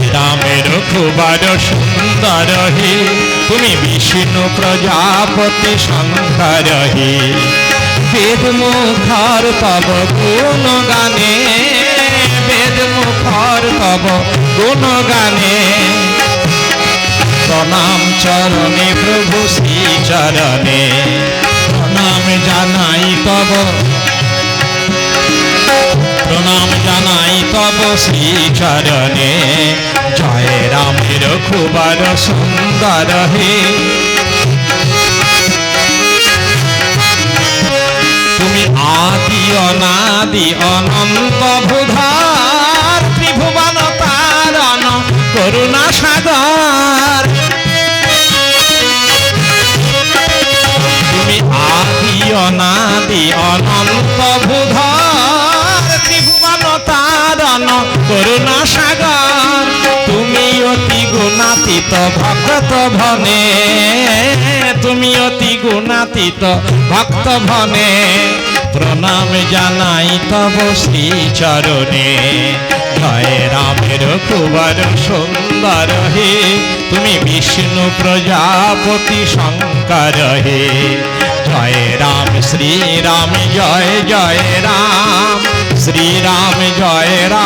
জয় খুবার সুন্দর হে। তুমি বিষ্ণু প্রজাপতি শঙ্কর হে। বেদ মুখর তব গুণ গানে। বেদ মুখর তব গুণ গানে। প্রণাম চরণে প্রভু শ্রী চরণে প্রণাম জানাই তব তব শ্রী চরণে জয় রামের খুবার সুন্দর হে। তুমি আদি অনাদি অনন্ত ভূধার, ত্রিভুবন তারণ করুণা সাগর। তুমি আদি অনাদি অনন্ত ভূধর করুণা সাগর, তুমি অতি গুণাতীত ভক্ত ভনে। তুমি অতি গুণাতীত ভক্ত ভনে। প্রণাম জানাই তব শ্রী চরণে জয় রামের কুবার সুন্দর হে, তুমি বিষ্ণু প্রজাপতি শঙ্কর হে। জয় রাম শ্রী রাম জয় জয় রাম। শ্রী রাম জয় রাম।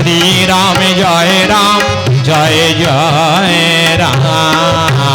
শ্রীরাম জয় রাম জয় জয় রাম।